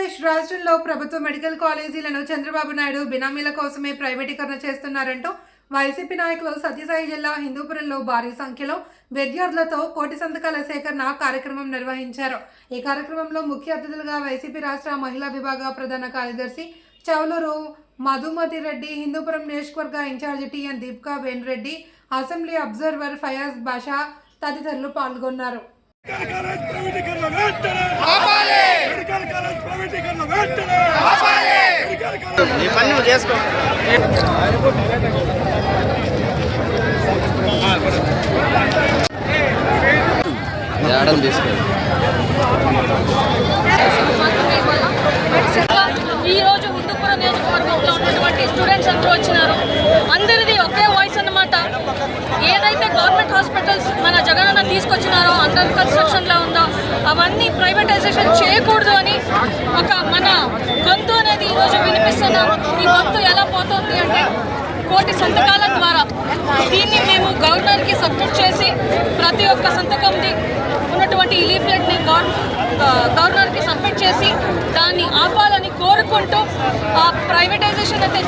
ఆంధ్రప్రదేశ్ రాష్ట్రంలో ప్రభుత్వ మెడికల్ కాలేజీలను చంద్రబాబు నాయుడు బినామీల కోసమే ప్రైవేటీకరణ చేస్తున్నారంటూ వైసీపీ నాయకులు సత్యసాయి జిల్లా హిందూపురంలో భారీ సంఖ్యలో విద్యార్థులతో కోటి సంతకాల సేకరణ కార్యక్రమం నిర్వహించారు. ఈ కార్యక్రమంలో ముఖ్య అతిథులుగా వైసీపీ రాష్ట్ర మహిళా విభాగ ప్రధాన కార్యదర్శి చౌలూరు మధుమతి రెడ్డి హిందూపురం నియోజకవర్గ incharge TN Deepika Venureddy assembly observer Fayaz Basha తదితరులు పాల్గొన్నారు మెడికల్ కాలేజ్ ప్రైవేటీకరణ వెంటనే మెడికల్ నీ పని నువ్వు చేసుకో. ఆడలు తీసుకో. ఈ హిందూపురం నియోజకవర్గంలో ఉన్నటువంటి స్టూడెంట్స్ అందరూ వచ్చినారు. అందరిది ఒకే వాయిస్ అన్నమాట. ఏదైతే గవర్నమెంట్ హాస్పిటల్స్ మన జగనన్న తీసుకొచ్చినారో అండర్ కన్స్ట్రక్షన్లో ఉందో అవన్నీ ప్రైవేటైజేషన్ చేయకూడదు అని వినిపిస్తున్నాం ఈ గొంతు ఎలా పోతుంది అంటే కోటి సంతకాల ద్వారా దీన్ని మేము గవర్నర్కి సబ్మిట్ చేసి ప్రతి ఒక్క సంతకంది ఉన్నటువంటి ఈ లీఫ్లెట్ని గవర్నర్కి సబ్మిట్ చేసి దాన్ని ఆపాలని కోరుకుంటూ ఆ ప్రైవేటైజేషన్ అయితే